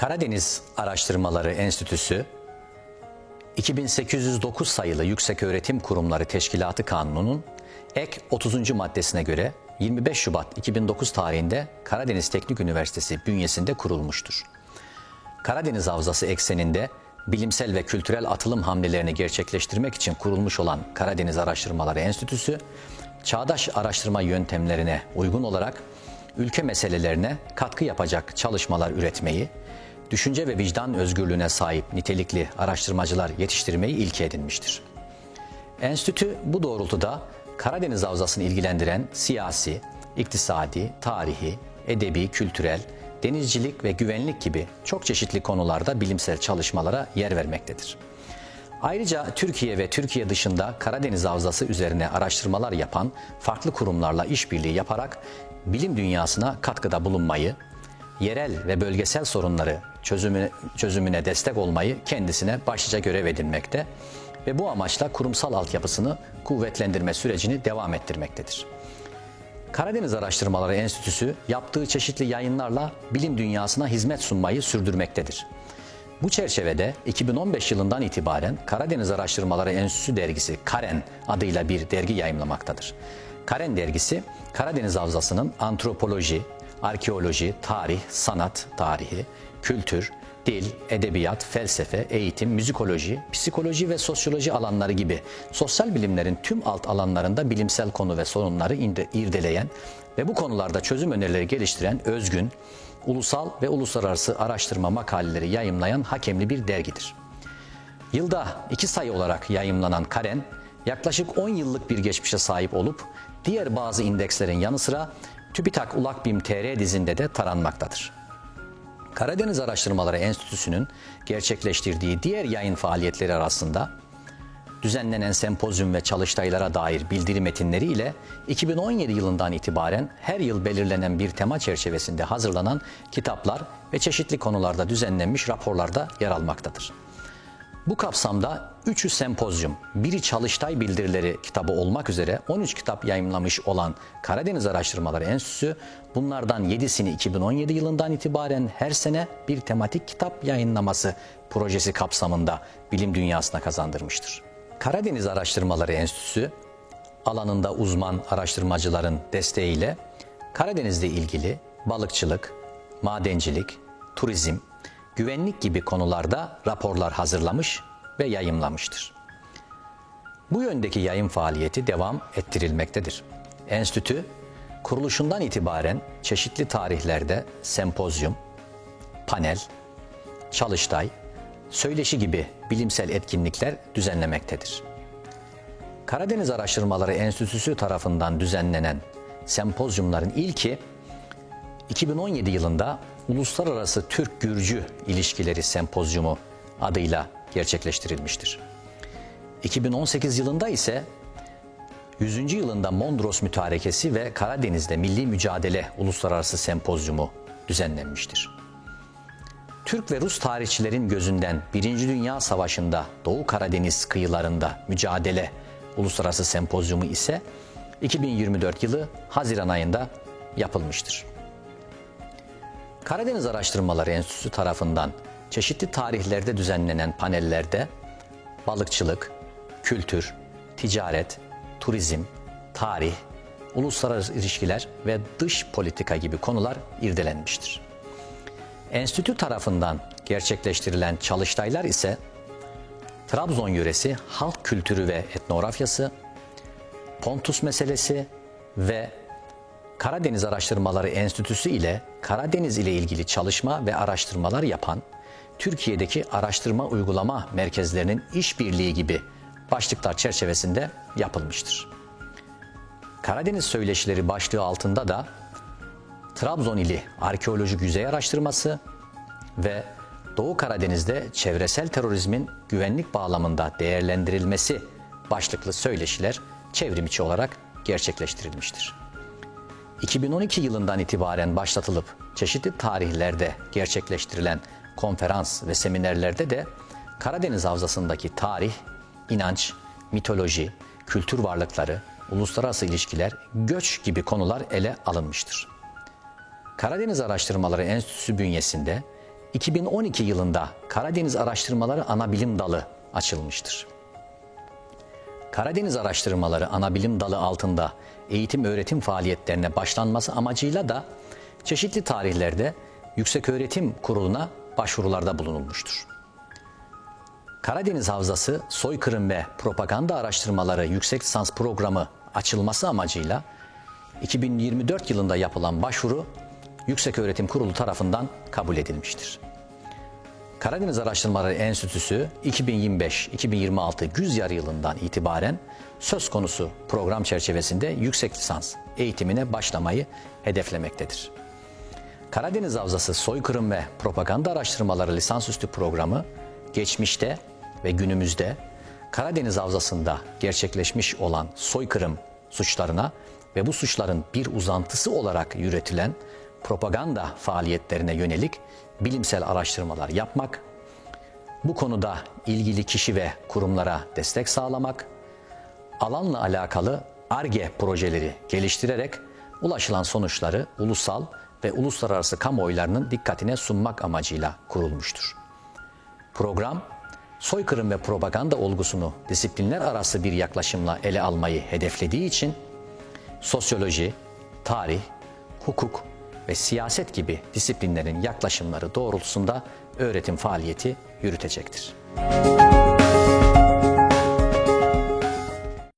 Karadeniz Araştırmaları Enstitüsü 2809 sayılı Yükseköğretim Kurumları Teşkilatı Kanunu'nun ek 30. maddesine göre 25 Şubat 2009 tarihinde Karadeniz Teknik Üniversitesi bünyesinde kurulmuştur. Karadeniz Havzası ekseninde bilimsel ve kültürel atılım hamlelerini gerçekleştirmek için kurulmuş olan Karadeniz Araştırmaları Enstitüsü, çağdaş araştırma yöntemlerine uygun olarak ülke meselelerine katkı yapacak çalışmalar üretmeyi, düşünce ve vicdan özgürlüğüne sahip nitelikli araştırmacılar yetiştirmeyi ilke edinmiştir. Enstitü bu doğrultuda Karadeniz Havzası'nı ilgilendiren siyasi, iktisadi, tarihi, edebi, kültürel, denizcilik ve güvenlik gibi çok çeşitli konularda bilimsel çalışmalara yer vermektedir. Ayrıca Türkiye ve Türkiye dışında Karadeniz Havzası üzerine araştırmalar yapan farklı kurumlarla işbirliği yaparak bilim dünyasına katkıda bulunmayı, yerel ve bölgesel sorunları çözümüne, çözümüne destek olmayı kendisine başlıca görev edinmekte ve bu amaçla kurumsal altyapısını kuvvetlendirme sürecini devam ettirmektedir. Karadeniz Araştırmaları Enstitüsü yaptığı çeşitli yayınlarla bilim dünyasına hizmet sunmayı sürdürmektedir. Bu çerçevede 2015 yılından itibaren Karadeniz Araştırmaları Enstitüsü dergisi Karen adıyla bir dergi yayımlamaktadır. Karen dergisi Karadeniz Havzası'nın antropoloji, arkeoloji, tarih, sanat tarihi, kültür, dil, edebiyat, felsefe, eğitim, müzikoloji, psikoloji ve sosyoloji alanları gibi sosyal bilimlerin tüm alt alanlarında bilimsel konu ve sorunları irdeleyen ve bu konularda çözüm önerileri geliştiren özgün, ulusal ve uluslararası araştırma makaleleri yayımlayan hakemli bir dergidir. Yılda iki sayı olarak yayımlanan Karen, yaklaşık 10 yıllık bir geçmişe sahip olup diğer bazı indekslerin yanı sıra TÜBİTAK Ulakbim TR dizinde de taranmaktadır. Karadeniz Araştırmaları Enstitüsü'nün gerçekleştirdiği diğer yayın faaliyetleri arasında düzenlenen sempozyum ve çalıştaylara dair bildiri metinleri ile 2017 yılından itibaren her yıl belirlenen bir tema çerçevesinde hazırlanan kitaplar ve çeşitli konularda düzenlenmiş raporlarda yer almaktadır. Bu kapsamda 3'ü sempozyum, biri çalıştay bildirileri kitabı olmak üzere 13 kitap yayımlamış olan Karadeniz Araştırmaları Enstitüsü bunlardan 7'sini 2017 yılından itibaren her sene bir tematik kitap yayınlaması projesi kapsamında bilim dünyasına kazandırmıştır. Karadeniz Araştırmaları Enstitüsü alanında uzman araştırmacıların desteğiyle Karadeniz'le ilgili balıkçılık, madencilik, turizm, güvenlik gibi konularda raporlar hazırlamış ve yayımlamıştır. Bu yöndeki yayın faaliyeti devam ettirilmektedir. Enstitü, kuruluşundan itibaren çeşitli tarihlerde sempozyum, panel, çalıştay, söyleşi gibi bilimsel etkinlikler düzenlemektedir. Karadeniz Araştırmaları Enstitüsü tarafından düzenlenen sempozyumların ilki 2017 yılında Uluslararası Türk-Gürcü İlişkileri Sempozyumu adıyla gerçekleştirilmiştir. 2018 yılında ise 100. yılında Mondros Mütarekesi ve Karadeniz'de Milli Mücadele Uluslararası Sempozyumu düzenlenmiştir. Türk ve Rus tarihçilerin gözünden Birinci Dünya Savaşı'nda Doğu Karadeniz kıyılarında mücadele Uluslararası Sempozyumu ise 2024 yılı Haziran ayında yapılmıştır. Karadeniz Araştırmaları Enstitüsü tarafından çeşitli tarihlerde düzenlenen panellerde balıkçılık, kültür, ticaret, turizm, tarih, uluslararası ilişkiler ve dış politika gibi konular irdelenmiştir. Enstitü tarafından gerçekleştirilen çalıştaylar ise Trabzon yöresi halk kültürü ve etnografyası, Pontus meselesi ve Karadeniz Araştırmaları Enstitüsü ile Karadeniz ile ilgili çalışma ve araştırmalar yapan Türkiye'deki araştırma uygulama merkezlerinin işbirliği gibi başlıklar çerçevesinde yapılmıştır. Karadeniz Söyleşileri başlığı altında da Trabzon ili arkeolojik yüzey araştırması ve Doğu Karadeniz'de çevresel terörizmin güvenlik bağlamında değerlendirilmesi başlıklı söyleşiler çevrimiçi olarak gerçekleştirilmiştir. 2012 yılından itibaren başlatılıp çeşitli tarihlerde gerçekleştirilen konferans ve seminerlerde de Karadeniz Havzası'ndaki tarih, inanç, mitoloji, kültür varlıkları, uluslararası ilişkiler, göç gibi konular ele alınmıştır. Karadeniz Araştırmaları Enstitüsü bünyesinde 2012 yılında Karadeniz Araştırmaları Anabilim Dalı açılmıştır. Karadeniz Araştırmaları Anabilim Dalı altında eğitim öğretim faaliyetlerine başlanması amacıyla da çeşitli tarihlerde Yükseköğretim Kurulu'na başvurularda bulunulmuştur. Karadeniz Havzası Soykırım ve Propaganda Araştırmaları Yüksek Lisans Programı açılması amacıyla 2024 yılında yapılan başvuru Yükseköğretim Kurulu tarafından kabul edilmiştir. Karadeniz Araştırmaları Enstitüsü 2025-2026 güz yarı yılından itibaren söz konusu program çerçevesinde yüksek lisans eğitimine başlamayı hedeflemektedir. Karadeniz Havzası Soykırım ve Propaganda Araştırmaları Lisansüstü Programı geçmişte ve günümüzde Karadeniz Havzası'nda gerçekleşmiş olan soykırım suçlarına ve bu suçların bir uzantısı olarak yürütülen propaganda faaliyetlerine yönelik bilimsel araştırmalar yapmak, bu konuda ilgili kişi ve kurumlara destek sağlamak, alanla alakalı ARGE projeleri geliştirerek ulaşılan sonuçları ulusal ve uluslararası kamuoylarının dikkatine sunmak amacıyla kurulmuştur. Program, soykırım ve propaganda olgusunu disiplinler arası bir yaklaşımla ele almayı hedeflediği için sosyoloji, tarih, hukuk ve siyaset gibi disiplinlerin yaklaşımları doğrultusunda öğretim faaliyeti yürütecektir.